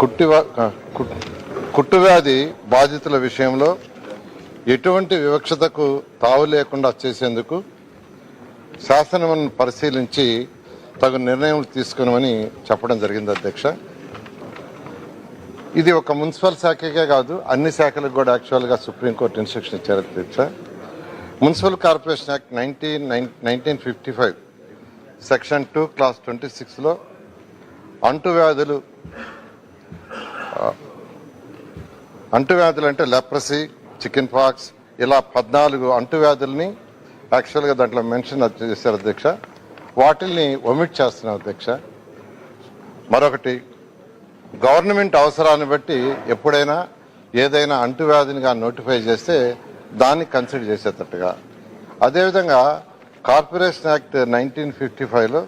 కుట్టి కుట్టువ్యాధి బాధితుల విషయంలో ఎటువంటి వివక్షతకు తావు లేకుండా చేసేందుకు శాసనం పరిశీలించి తగు నిర్ణయం తీసుకునమని చెప్పడం జరిగింది అధ్యక్ష. ఇది ఒక మున్సిపల్ శాఖకే కాదు అన్ని శాఖలకు కూడా యాక్చువల్గా సుప్రీంకోర్టు ఇన్స్ట్రక్షన్ ఇచ్చారు అధ్యక్ష. Municipal corporation act nineteen nineteen fifty five section two clause twenty సిక్స్లో అంటువ్యాధులు అంటువ్యాధులు అంటే లెప్రసీ చికెన్ పాక్స్ ఇలా పద్నాలుగు అంటువ్యాధుల్ని యాక్చువల్గా దాంట్లో మెన్షన్ చేశారు అధ్యక్ష. వాటిల్ని ఒమిట్ చేస్తున్నాం అధ్యక్ష. మరొకటి గవర్నమెంట్ అవసరాన్ని బట్టి ఎప్పుడైనా ఏదైనా అంటువ్యాధినిగా నోటిఫై చేస్తే దాన్ని కన్సిడర్ చేసేటట్టుగా. అదేవిధంగా కార్పొరేషన్ యాక్ట్ నైన్టీన్ ఫిఫ్టీ ఫైవ్లో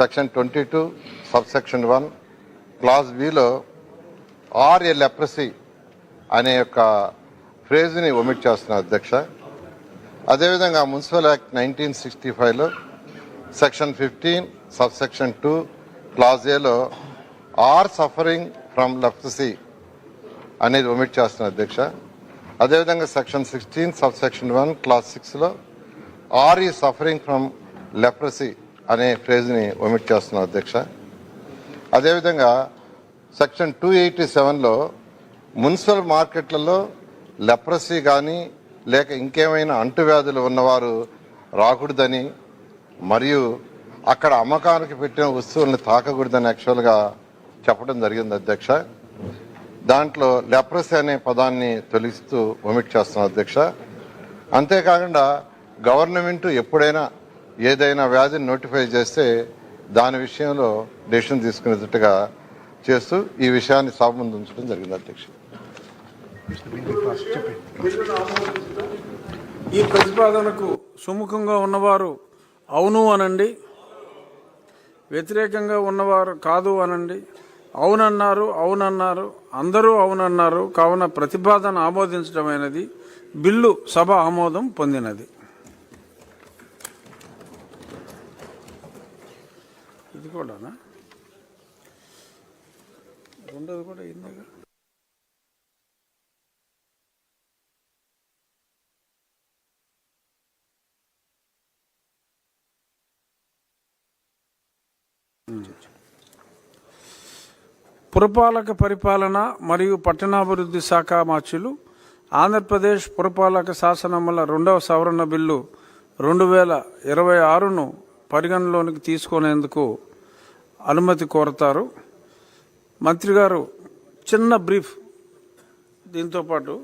section twenty two sub section one clause below or a leprosy అనే యొక్క ఫ్రేజ్ని ఒమిట్ చేస్తున్నారు అధ్యక్ష. అదేవిధంగా మున్సిపల్ యాక్ట్ నైన్టీన్ సిక్స్టీ ఫైవ్లో section fifteen sub section two clause ఏలో ఆర్ సఫరింగ్ ఫ్రమ్ లెఫ్ట్సీ అనేది ఒమిట్ చేస్తున్నారు అధ్యక్ష. అదేవిధంగా section sixteen sub section one clause సిక్స్లో ఆర్ ఈ సఫరింగ్ ఫ్రమ్ లెప్రసీ అనే ఫ్రేజ్ని ఒమిట్ చేస్తున్నారు అధ్యక్ష. అదేవిధంగా సెక్షన్ టూ ఎయిటీ సెవెన్లో మున్సిపల్ మార్కెట్లలో లెప్రసీ కానీ లేక ఇంకేమైనా అంటువ్యాధులు ఉన్నవారు రాకూడదని మరియు అక్కడ అమ్మకానికి పెట్టిన వస్తువులను తాకకూడదని యాక్చువల్గా చెప్పడం జరిగింది అధ్యక్ష. దాంట్లో లెప్రసీ అనే పదాన్ని తొలగిస్తూ ఒమిట్ చేస్తున్నాం అధ్యక్ష. అంతేకాకుండా గవర్నమెంట్ ఎప్పుడైనా ఏదైనా వ్యాధిని నోటిఫై చేస్తే దాని విషయంలో డెసిషన్ తీసుకునేటట్టుగా చేస్తూ ఈ విషయాన్ని సాగు ముందు ఉంచడం జరిగింది అధ్యక్ష. ఈ ప్రతిపాదనకు సుముఖంగా ఉన్నవారు అవును అనండి. వ్యతిరేకంగా ఉన్నవారు కాదు అనండి. అవునన్నారు అవునన్నారు అందరూ అవునన్నారు. కావున ప్రతిపాదన ఆమోదించడమైనది. బిల్లు సభ ఆమోదం పొందినది. ఇది కూడానా? రెండోది కూడా అయిందిగా పురపాలక పరిపాలన మరియు పట్టణాభివృద్ధి శాఖ మార్చులు. ఆంధ్రప్రదేశ్ పురపాలక శాసనముల రెండవ సవరణ బిల్లు రెండు వేల ఇరవై ఆరును పరిగణలోనికి తీసుకునేందుకు అనుమతి కోరతారు. మంత్రి గారు చిన్న బ్రీఫ్ దీంతో పాటు.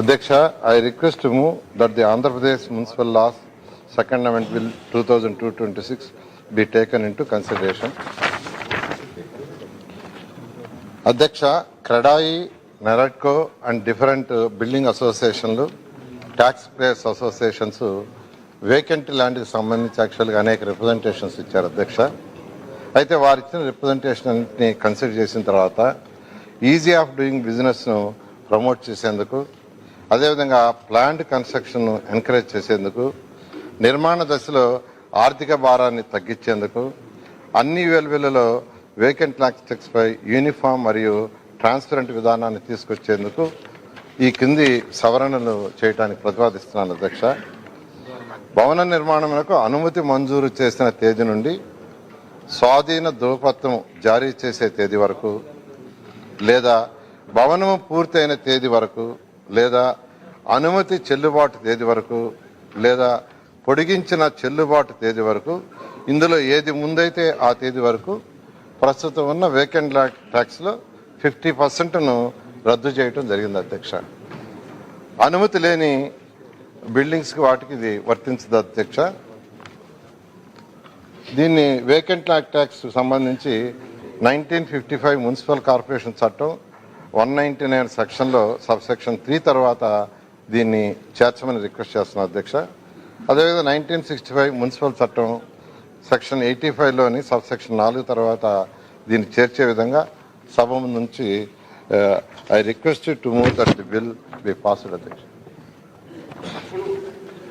అధ్యక్ష I request move that the Andhra Pradesh municipal laws second amendment bill two thousand two twenty six be taken into consideration అధ్యక్ష CREDAI NAREDCO and different building అసోసియేషన్లు tax payers associations vacant ల్యాండ్కి సంబంధించి యాక్చువల్గా అనేక representations ఇచ్చారు అధ్యక్ష. అయితే వారు ఇచ్చిన రిప్రజెంటేషన్ అన్నింటినీ కన్సిడర్ చేసిన తర్వాత ఈజీ ఆఫ్ డూయింగ్ బిజినెస్ను ప్రమోట్ చేసేందుకు అదేవిధంగా ప్లాంట్ కన్స్ట్రక్షన్ ఎంకరేజ్ చేసేందుకు నిర్మాణ దశలో ఆర్థిక భారాన్ని తగ్గించేందుకు అన్ని వెలువెలలో వేకెంట్ లాక్స్టెక్స్పై యూనిఫామ్ మరియు ట్రాన్స్పరెంట్ విధానాన్ని తీసుకొచ్చేందుకు ఈ కింది సవరణలు చేయడానికి ప్రతిపాదిస్తున్నాను అధ్యక్ష. భవన నిర్మాణములకు అనుమతి మంజూరు చేసిన తేదీ నుండి స్వాధీన ధృవపత్రం జారీ చేసే తేదీ వరకు లేదా భవనము పూర్తయిన తేదీ వరకు లేదా అనుమతి చెల్లుబాటు తేదీ వరకు లేదా పొడిగించిన చెల్లుబాటు తేదీ వరకు ఇందులో ఏది ముందైతే ఆ తేదీ వరకు ప్రస్తుతం ఉన్న వేకెంట్ ట్యాక్స్లో ఫిఫ్టీ పర్సెంట్ను రద్దు చేయడం జరిగింది అధ్యక్ష. అనుమతి లేని బిల్డింగ్స్కి వాటికి ఇది వర్తించదు అధ్యక్ష. దీన్ని వేకెంట్ ట్యాక్స్ సంబంధించి nineteen fifty five municipal corporation చట్టం వన్ నైన్టీ నైన్ సెక్షన్లో సబ్ సెక్షన్ త్రీ తర్వాత దీన్ని చేర్చమని రిక్వెస్ట్ చేస్తున్నాను అధ్యక్ష. అదేవిధంగా నైన్టీన్ సిక్స్టీ ఫైవ్ మున్సిపల్ చట్టం సెక్షన్ ఎయిటీ ఫైవ్లోని సబ్ సెక్షన్ నాలుగు తర్వాత దీన్ని చేర్చే విధంగా సభ నుంచి I request to move that the bill be passed అధ్యక్ష.